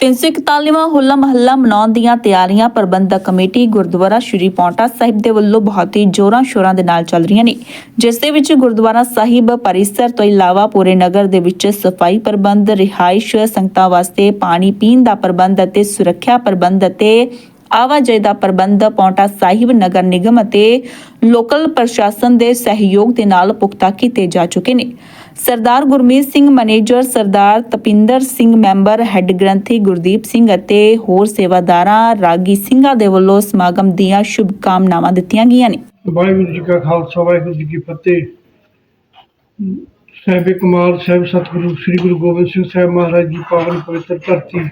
341ਵਾਂ ਹੋਲਾ ਮਹੱਲਾ ਮਨਾਉਣ ਦੀਆਂ ਤਿਆਰੀਆਂ ਪ੍ਰਬੰਧਕ ਕਮੇਟੀ ਗੁਰਦੁਆਰਾ ਸ਼੍ਰੀ ਪੌਂਟਾ ਸਾਹਿਬ ਦੇ ਵੱਲੋਂ ਬਹੁਤ ਹੀ ਜੋਰਾਂ ਸ਼ੋਰਾਂ ਦੇ ਨਾਲ ਚੱਲ ਰਹੀਆਂ ਨੇ, ਜਿਸ ਦੇ ਵਿੱਚ ਗੁਰਦੁਆਰਾ ਸਾਹਿਬ ਪਰਿਸਰ ਤੋਂ ਇਲਾਵਾ ਪੂਰੇ ਨਗਰ ਦੇ ਵਿੱਚ ਸਫ਼ਾਈ ਪ੍ਰਬੰਧ, ਰਿਹਾਇਸ਼ ਸੰਗਤਾਂ ਵਾਸਤੇ ਪਾਣੀ ਪੀਣ ਦਾ ਪ੍ਰਬੰਧ ਅਤੇ ਸੁਰੱਖਿਆ ਪ੍ਰਬੰਧ ਅਤੇ ਆਵਾਜਾਈ ਦਾ ਪ੍ਰਬੰਧ ਪੌਂਟਾ ਸਾਹਿਬ ਨਗਰ ਨਿਗਮ ਅਤੇ ਲੋਕਲ ਪ੍ਰਸ਼ਾਸਨ ਦੇ ਸਹਿਯੋਗ ਦੇ ਨਾਲ ਪੁਖਤਾ ਕੀਤੇ ਜਾ ਚੁੱਕੇ ਨੇ। Sardar Gurmeet Singh manager Sardar Tapinder Singh member head granthi Gurdeep Singh ਅਤੇ ਹੋਰ ਸੇਵਾਦਾਰਾਂ ਰਾਗੀ ਸਿੰਘਾਂ ਦੇ ਵੱਲੋਂ ਸਮਾਗਮ ਦੀਆਂ ਸ਼ੁਭ ਕਾਮਨਾਵਾਂ ਦਿੱਤੀਆਂ ਗਈਆਂ ਨੇ। ਵਾਹਿਗੁਰੂ ਜੀ ਕਾ ਖਾਲਸਾ, ਵਾਹਿਗੁਰੂ ਜੀ ਕੀ ਫਤਿਹ। ਸਾਹਿਬ ਕਮਾਲ ਸਾਹਿਬ ਸਤਿਗੁਰੂ, ਸ੍ਰੀ ਗੁਰੂ ਗੋਬਿੰਦ ਸਿੰਘ ਸਾਹਿਬ ਮਹਾਰਾਜ ਜੀ ਪਾਵਨ ਪਵਿੱਤਰ ਧਰਤੀ,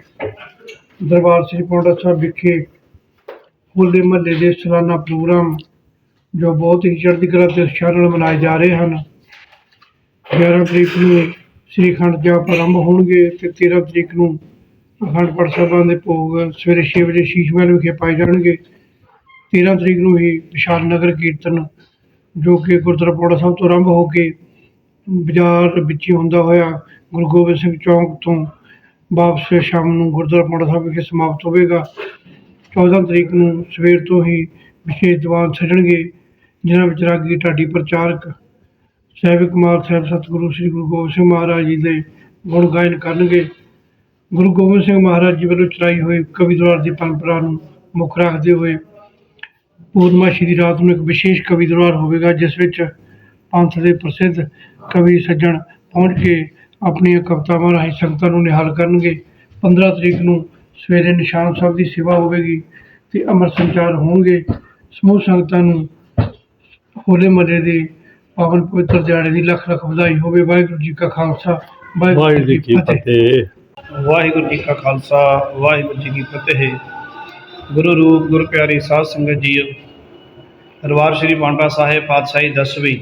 ਦਰਬਾਰ ਸ੍ਰੀ ਪੌਂਡਾ ਸਾਹਿਬ ਵਿਖੇ ਹੋਲੇ ਮਹੱਲੇ ਦੇ ਸਾਲਾਨਾ ਪ੍ਰੋਗਰਾਮ ਜੋ ਬਹੁਤ ਹੀ ਚੜ੍ਹਦੀ ਕਲਾ ਤੇ ਉਤਸ਼ਾਹ ਨਾਲ ਮਨਾਏ ਜਾ ਰਹੇ ਹਨ। 11 ਤਰੀਕ ਨੂੰ ਸ੍ਰੀ ਅਖੰਡ ਜਾਪ ਆਰੰਭ ਹੋਣਗੇ ਤੇ 13 ਤਰੀਕ ਨੂੰ ਅਖੰਡ ਪਾਠ ਸਾਹਿਬਾਂ ਦੇ ਭੋਗ ਸਵੇਰੇ 6 ਵਜੇ ਸ਼ੀਸ਼ ਮਹਿਲ ਵਿਖੇ ਪਾਏ ਜਾਣਗੇ। 13 ਤਰੀਕ ਨੂੰ ਹੀ ਵਿਸ਼ਾਲ ਨਗਰ ਕੀਰਤਨ ਜੋ ਕਿ ਗੁਰਦੁਆਰਾ ਪੌੜਾ ਸਾਹਿਬ ਤੋਂ ਆਰੰਭ ਹੋ ਕੇ ਬਾਜ਼ਾਰ ਵਿੱਚ ਹੁੰਦਾ ਹੋਇਆ ਗੁਰੂ ਗੋਬਿੰਦ ਸਿੰਘ ਚੌਂਕ ਤੋਂ ਵਾਪਸ ਸ਼ਾਮ ਨੂੰ ਗੁਰਦੁਆਰਾ ਪੌੜਾ ਸਾਹਿਬ ਵਿਖੇ ਸਮਾਪਤ ਹੋਵੇਗਾ। 14 ਤਰੀਕ ਨੂੰ ਸਵੇਰ ਤੋਂ ਹੀ ਵਿਸ਼ੇਸ਼ ਦੀਵਾਨ ਸਜਣਗੇ, ਜਿਨ੍ਹਾਂ ਵਿੱਚ ਰਾਗੀ ਢਾਡੀ ਪ੍ਰਚਾਰਕ ਸਾਹਿਬ ਕੁਮਾਰ ਸਾਹਿਬ ਸਤਿਗੁਰੂ ਸ੍ਰੀ ਗੁਰੂ ਗੋਬਿੰਦ ਸਿੰਘ ਮਹਾਰਾਜ ਜੀ ਦੇ ਗੁਣ ਗਾਇਨ ਕਰਨਗੇ। ਗੁਰੂ ਗੋਬਿੰਦ ਸਿੰਘ ਮਹਾਰਾਜ ਜੀ ਵੱਲੋਂ ਚਲਾਈ ਹੋਈ ਕਵੀ ਦਰਬਾਰ ਦੀ ਪਰੰਪਰਾ ਨੂੰ ਮੁੱਖ ਰੱਖਦੇ ਹੋਏ ਪੂਰਨਮਾਸ਼ੀ ਦੀ ਰਾਤ ਨੂੰ ਇੱਕ ਵਿਸ਼ੇਸ਼ ਕਵੀ ਦਰਬਾਰ ਹੋਵੇਗਾ, ਜਿਸ ਵਿੱਚ ਪੰਥ ਦੇ ਪ੍ਰਸਿੱਧ ਕਵੀ ਸੱਜਣ ਪਹੁੰਚ ਕੇ ਆਪਣੀਆਂ ਕਵਿਤਾਵਾਂ ਰਾਹੀਂ ਸੰਗਤਾਂ ਨੂੰ ਨਿਹਾਲ ਕਰਨਗੇ। 15 ਤਰੀਕ ਨੂੰ ਸਵੇਰੇ ਨਿਸ਼ਾਨ ਸਾਹਿਬ ਦੀ ਸੇਵਾ ਹੋਵੇਗੀ ਤੇ ਅਮਰ ਸੰਚਾਰ ਹੋਣਗੇ। ਸਮੂਹ ਸੰਗਤਾਂ ਨੂੰ ਹੋਲੇ ਮਹੱਲੇ ਦੇ ਪਾਵਨ ਪਵਿੱਤਰ ਦਿਹਾੜੇ ਦੀ ਲੱਖ ਲੱਖ ਵਧਾਈ ਹੋਵੇ। ਵਾਹਿਗੁਰੂ ਜੀ ਕਾ ਖਾਲਸਾ ਵਾਹਿਗੁਰੂ ਜੀ ਕੀ ਫਤਿਹ। ਵਾਹਿਗੁਰੂ ਜੀ ਕਾ ਖਾਲਸਾ ਵਾਹਿਗੁਰੂ ਜੀ ਕੀ ਫਤਿਹ। ਗੁਰੂ ਰੂਪ ਗੁਰ ਪਿਆਰੀ ਸਾਧ ਸੰਗਤ ਜੀਓ ਦਰਬਾਰ ਸ਼੍ਰੀ ਪਾਂਡਾ ਸਾਹਿਬ ਪਾਤਸ਼ਾਹੀ ਦਸਵੀਂ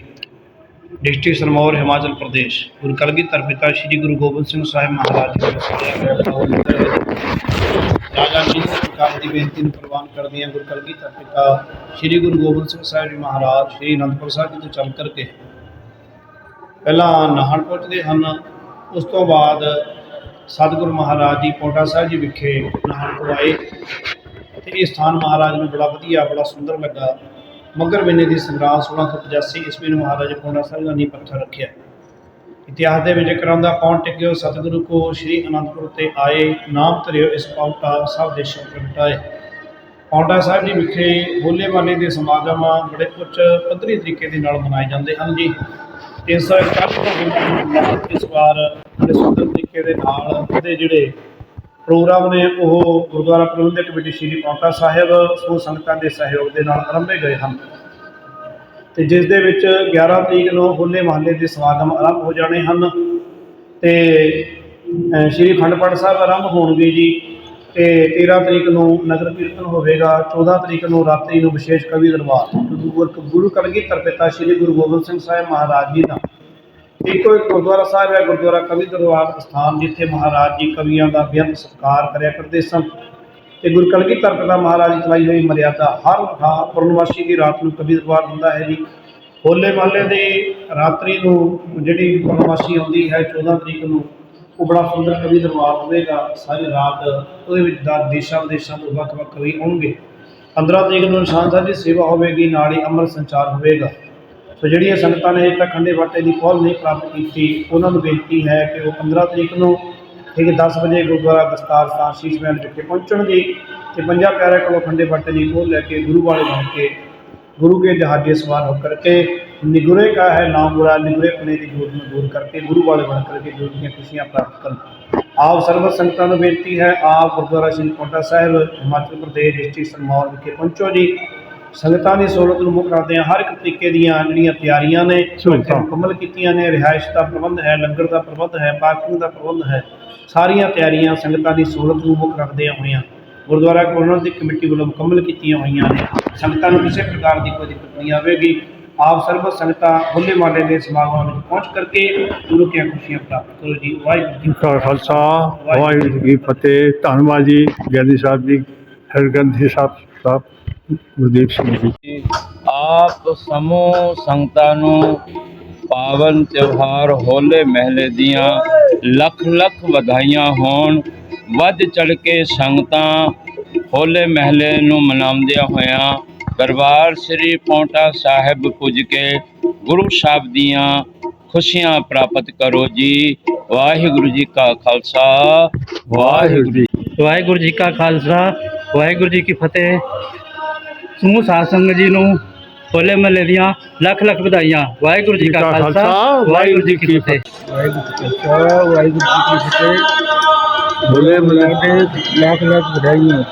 ਡਿਸਟ੍ਰਿਕਟ ਸਰਮੌਰ, ਹਿਮਾਚਲ ਪ੍ਰਦੇਸ਼। ਗੁਰੂ ਕਲਗੀਧਰ ਪਿਤਾ ਸ਼੍ਰੀ ਗੁਰੂ ਗੋਬਿੰਦ ਸਿੰਘ ਸਾਹਿਬ ਮਹਾਰਾਜ ਜੀ ਦੇ ਰਾਜਾ ਜੀ ਸਰਕਾਰ ਦੀ ਬੇਨਤੀ ਨੂੰ ਪ੍ਰਵਾਨ ਕਰਦੀਆਂ ਗੁਰੂ ਕਲਗੀਧਰ ਪਿਤਾ ਸ਼੍ਰੀ ਗੁਰੂ ਗੋਬਿੰਦ ਸਿੰਘ ਸਾਹਿਬ ਜੀ ਮਹਾਰਾਜ, ਸ਼੍ਰੀ ਅਨੰਦਪੁਰ ਸਾਹਿਬ ਜੀ ਤੋਂ ਚੱਲ ਕਰਕੇ। ਪਹਿਲਾਂ ਨਾਹਣ ਪਹੁੰਚਦੇ ਹਨ। ਉਸ ਤੋਂ ਬਾਅਦ ਸਤਿਗੁਰੂ ਮਹਾਰਾਜ ਜੀ ਪੌਂਟਾ ਸਾਹਿਬ ਜੀ ਵਿਖੇ ਨਹਾਉਣ ਤੋਂ ਆਏ ਤੇ ਇਹ ਸਥਾਨ ਮਹਾਰਾਜ ਨੂੰ ਬੜਾ ਵਧੀਆ, ਬੜਾ ਸੁੰਦਰ ਲੱਗਾ। ਮੱਗਰ ਮਹੀਨੇ ਦੀ ਸੰਗਰਾਂਦ 1685 ਈਸਵੀ ਨੂੰ ਮਹਾਰਾਜ ਪੌਂਟਾ ਸਾਹਿਬ ਦਾ ਨੀਂਹ ਪੱਥਰ ਰੱਖਿਆ। ਇਤਿਹਾਸ ਦੇ ਵਿੱਚ ਕਰਾਉਂਦਾ ਪੌਣ ਟਿਕਿਓ ਸਤਿਗੁਰੂ ਕੋ ਸ਼੍ਰੀ ਅਨੰਦਪੁਰ ਤੇ ਆਏ, ਨਾਮ ਧਰਿਓ ਇਸ ਪੌਂਟਾ ਸਾਹਿਬ ਦੇ ਸ਼ਬਦ ਪ੍ਰਗਟਾਏ ਪੌਂਟਾ ਸਾਹਿਬ ਜੀ ਵਿਖੇ ਹੋਲੇ ਮਹੱਲੇ ਦੇ ਸਮਾਗਮ ਬੜੇ ਉੱਚ ਪੱਧਰੀ ਤਰੀਕੇ ਦੇ ਨਾਲ ਮਨਾਏ ਜਾਂਦੇ ਹਨ ਜੀ। ਇਸ 361 ਇਸ ਵਾਰ ਬੜੇ ਸੁੰਦਰ ਤਰੀਕੇ ਦੇ ਨਾਲ ਉਹਦੇ ਜਿਹੜੇ ਪ੍ਰੋਗਰਾਮ ਨੇ ਉਹ ਗੁਰਦੁਆਰਾ ਪ੍ਰਬੰਧਕ ਕਮੇਟੀ ਸ਼੍ਰੀ ਪੌਂਟਾ ਸਾਹਿਬ, ਸਮੂਹ ਸੰਗਤਾਂ ਦੇ ਸਹਿਯੋਗ ਦੇ ਨਾਲ ਆਰੰਭੇ ਗਏ ਹਨ। ਤੇ ਜਿਸ ਦੇ ਵਿੱਚ 11 ਤਰੀਕ ਨੂੰ ਹੋਲੇ ਮਹੱਲੇ ਦੇ ਸਮਾਗਮ ਆਰੰਭ ਹੋ ਜਾਣੇ ਹਨ ਤੇ ਸ਼੍ਰੀ ਅਖੰਡ ਪਾਠ ਸਾਹਿਬ ਆਰੰਭ ਹੋਣਗੇ ਜੀ। ਤੇ 13 ਤਰੀਕ ਨੂੰ ਨਗਰ ਕੀਰਤਨ ਹੋਵੇਗਾ 14 ਤਰੀਕ ਨੂੰ ਰਾਤਰੀ ਨੂੰ ਵਿਸ਼ੇਸ਼ ਕਵੀ ਦਰਬਾਰ, ਗੁਰੂ ਗੁਰ- ਗੁਰੂ ਕਲਗੀਧਰ ਪਿਤਾ ਸ਼੍ਰੀ ਗੁਰੂ ਗੋਬਿੰਦ ਸਿੰਘ ਸਾਹਿਬ ਮਹਾਰਾਜ ਜੀ ਦਾ। ਇੱਕੋ ਇੱਕ ਗੁਰਦੁਆਰਾ ਸਾਹਿਬ ਹੈ, ਗੁਰਦੁਆਰਾ ਕਵੀ ਦਰਬਾਰ ਸਥਾਨ ਜਿੱਥੇ ਮਹਾਰਾਜ ਜੀ ਕਵੀਆਂ ਦਾ ਬੇਅੰਤ ਸਤਿਕਾਰ ਕਰਿਆ ਕਰਦੇ ਸਨ ਤੇ ਗੁਰੂ ਕਲਗੀਧਰ ਪਿਤਾ ਮਹਾਰਾਜ ਦੀ ਚਲਾਈ ਹੋਈ ਮਰਿਆਦਾ ਹਰ ਥਾਂ ਪੂਰਨਮਾਸ਼ੀ ਦੀ ਰਾਤ ਨੂੰ ਕਵੀ ਦਰਬਾਰ ਹੁੰਦਾ ਹੈ ਜੀ। ਹੋਲੇ ਮਹੱਲੇ ਦੀ ਰਾਤਰੀ ਨੂੰ ਜਿਹੜੀ ਪੂਰਨਮਾਸ਼ੀ ਆਉਂਦੀ ਹੈ 14 ਤਰੀਕ ਨੂੰ, ਉਹ ਬੜਾ ਸੁੰਦਰ ਕਵੀ ਦਰਬਾਰ ਹੋਵੇਗਾ। ਸਾਰੀ ਰਾਤ ਉਹਦੇ ਵਿੱਚ ਦਾ ਦੇਸ਼ਾਂ ਵਿਦੇਸ਼ਾਂ ਤੋਂ ਵੱਖ ਵੱਖ ਕਵੀ ਆਉਣਗੇ। 15 ਤਰੀਕ ਨੂੰ ਨਿਸ਼ਾਨ ਸਾਹਿਬ ਦੀ ਸੇਵਾ ਹੋਵੇਗੀ, ਨਾਲ ਹੀ ਅੰਮ੍ਰਿਤ ਸੰਚਾਰ ਹੋਵੇਗਾ। ਸੋ ਜਿਹੜੀਆਂ ਸੰਗਤਾਂ ਨੇ ਅਜੇ ਤੱਕ ਖੰਡੇ ਬਾਟੇ ਦੀ ਕੋਲ ਨਹੀਂ ਪ੍ਰਾਪਤ ਕੀਤੀ, ਉਹਨਾਂ ਨੂੰ ਬੇਨਤੀ ਹੈ ਕਿ ਉਹ 15 ਤਰੀਕ ਨੂੰ ਠੀਕ 10 ਵਜੇ ਗੁਰਦੁਆਰਾ ਦਸਤਾਰ ਸਾਹਿਬ ਸ਼ੀਸ਼ ਮਹਿਲ ਵਿਖੇ ਪਹੁੰਚਣ ਦੀ ਤੇ ਪੰਜਾ ਪਿਆਰਿਆਂ ਕੋਲੋਂ ਖੰਡੇ ਬਾਟੇ ਦੀ ਕੋਲ ਲੈ ਕੇ ਗੁਰੂ ਵਾਲੇ ਬਣ ਕੇ ਗੁਰੂ ਕੇ ਜਹਾਜ਼ੇ ਸਵਾਰ ਹੋ ਕਰਕੇ ਨਿਗੁਰੇ ਕਾ ਹੈ ਨਾਮ ਬੁਰਾ, ਨਿਗੁਰੇ ਪਨੇ ਦੀ ਜੋਤ ਨੂੰ ਦੂਰ ਕਰਕੇ ਗੁਰੂ ਵਾਲੇ ਬਣ ਕਰਕੇ ਜੋਤ ਦੀਆਂ ਖੁਸ਼ੀਆਂ ਪ੍ਰਾਪਤ ਕਰਨ। ਆਪ ਸਰਬਤ ਸੰਗਤਾਂ ਨੂੰ ਬੇਨਤੀ ਹੈ, ਆਪ ਗੁਰਦੁਆਰਾ ਸਿੰਘ ਕੋਟਾ ਸਾਹਿਬ, ਹਿਮਾਚਲ ਪ੍ਰਦੇਸ਼, ਡਿਸਟ੍ਰਿਕਟ ਸਰਮੌਰ ਵਿਖੇ ਪਹੁੰਚੋ ਜੀ। ਸੰਗਤਾਂ ਦੀ ਸਹੂਲਤ ਨੂੰ ਮੁੱਖ ਰੱਖਦੇ ਹਰ ਇੱਕ ਤਰੀਕੇ ਦੀਆਂ ਜਿਹੜੀਆਂ ਤਿਆਰੀਆਂ ਨੇ ਸਹੂਲਤਾਂ। ਮੁਕੰਮਲ ਕੀਤੀਆਂ ਨੇ ਰਿਹਾਇਸ਼ ਦਾ ਪ੍ਰਬੰਧ ਹੈ ਲੰਗਰ ਦਾ ਪ੍ਰਬੰਧ ਹੈ ਪਾਰਕਿੰਗ ਦਾ ਪ੍ਰਬੰਧ ਹੈ। ਸਾਰੀਆਂ ਤਿਆਰੀਆਂ ਸੰਗਤਾਂ ਦੀ ਸਹੂਲਤ ਨੂੰ ਮੁੱਖ ਰੱਖਦਿਆਂ ਹੋਈਆਂ ਗੁਰਦੁਆਰਾ ਪ੍ਰਬੰਧਕ ਦੀ ਕਮੇਟੀ ਵੱਲੋਂ ਮੁਕੰਮਲ ਕੀਤੀਆਂ ਹੋਈਆਂ ਨੇ। ਸੰਗਤਾਂ ਨੂੰ ਕਿਸੇ ਪ੍ਰਕਾਰ ਦੀ ਕੋਈ ਦਿੱਕਤ ਨਹੀਂ ਆਵੇਗੀ। ਆਪ ਸਰਬ ਸੰਗਤਾਂ ਹੋਲੇ ਮਹੱਲੇ ਦੇ ਸਮਾਗਮਾਂ ਵਿੱਚ ਪਹੁੰਚ ਕਰਕੇ ਗੁਰੂ ਦੀਆਂ ਖੁਸ਼ੀਆਂ ਪ੍ਰਾਪਤ ਕਰੋ ਜੀ। ਵਾਹਿਗੁਰੂ ਜੀ ਕਾ ਖਾਲਸਾ ਵਾਹਿਗੁਰੂ ਜੀ ਫਤਿਹ। ਧੰਨਵਾਦ ਜੀ ਗਿਆਨੀ ਸਾਹਿਬ ਜੀ ਹਰਗੰਧੀ ਸਾਹਿਬ ਸਾਹਿਬ। ਗੁਰਦੀਪ ਸਿੰਘ ਜੀ। ਆਪ ਸਮੂਹ ਸੰਗਤਾਂ ਨੂੰ ਪਾਵਨ ਤਿਉਹਾਰ ਹੋਲੇ ਮਹੱਲੇ ਦੀਆਂ ਲੱਖ ਲੱਖ ਵਧਾਈਆਂ ਹੋਣ ਵੱਧ ਚੜ ਕੇ ਸੰਗਤਾਂ ਹੋਲੇ ਮਹੱਲੇ ਨੂੰ ਮਨਾਉਂਦਿਆਂ ਹੋਇਆਂ ਦਰਬਾਰ ਸ੍ਰੀ ਪੌਂਟਾ ਸਾਹਿਬ ਪੁੱਜ ਕੇ ਗੁਰੂ ਸਾਹਿਬ ਦੀਆਂ ਖੁਸ਼ੀਆਂ ਪ੍ਰਾਪਤ ਕਰੋ ਜੀ। ਵਾਹਿਗੁਰੂ ਜੀ ਕਾ ਖਾਲਸਾ। ਵਾਹਿਗੁਰੂ ਜੀ ਵਾਹਿਗੁਰੂ ਜੀ ਕਾ ਖਾਲਸਾ। ਵਾਹਿਗੁਰੂ ਜੀ ਕੀ ਫਤਿਹ। ਸਮੂਹ ਸਾਧ ਸੰਗਤ ਜੀ ਨੂੰ ਹੋਲੇ ਮਹੱਲੇ ਦੀਆਂ ਲੱਖ ਲੱਖ ਵਧਾਈਆਂ। ਵਾਹਿਗੁਰੂ ਜੀ ਕਾ ਖਾਲਸਾ ਵਾਹਿਗੁਰੂ ਜੀ ਕੀ ਫਤਿਹ। ਹੋਲੇ ਮਹੱਲੇ ਦੇ ਲੱਖ ਲੱਖ ਵਧਾਈਆਂ